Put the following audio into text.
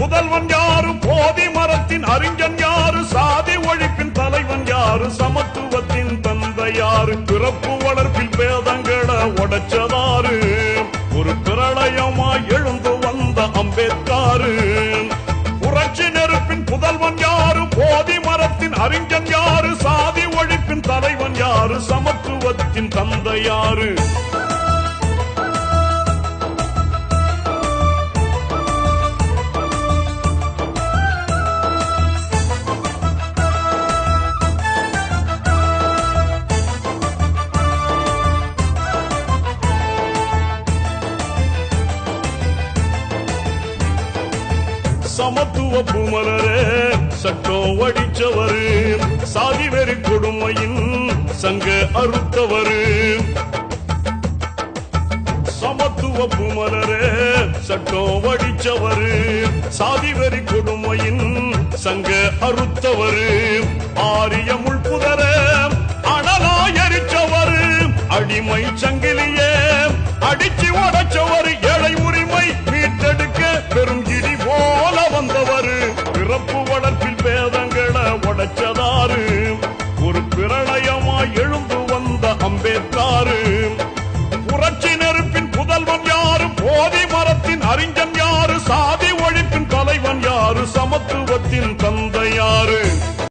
புதல்வன் யாரு? போதி மரத்தின் அறிஞன் யாரு? சாதி ஒழிப்பின் தலைவன் யாரு? சமத்துவத்தின் தந்தை யாரு? பிறப்பு வளர்ப்பில் பேதங்களை உடைச்சதாரு. ஒரு பிரளயமாய் எழுந்து வந்த அம்பேத்காரு. புரட்சி நெருப்பின் புதல்வன் யாரு? போதி மரத்தின் அறிஞன் யாரு? சாதி ஒழிப்பின் தலைவன் யாரு? சமத்துவத்தின் தந்தை யாரு? சமத்துவ பூமலரே சட்டம் வடிச்சவரு சாதி வெறி கொடுமையின் சங்க அறுத்தவரு. சமத்துவ பூமலரே சட்டம் வடிச்சவரு சாதி வெறி கொடுமையின் சங்க அறுத்தவரு. ஆரிய சாதி ஒழிப்பின் தலைவன் யாரு? சமத்துவத்தின் தந்தை யாரு?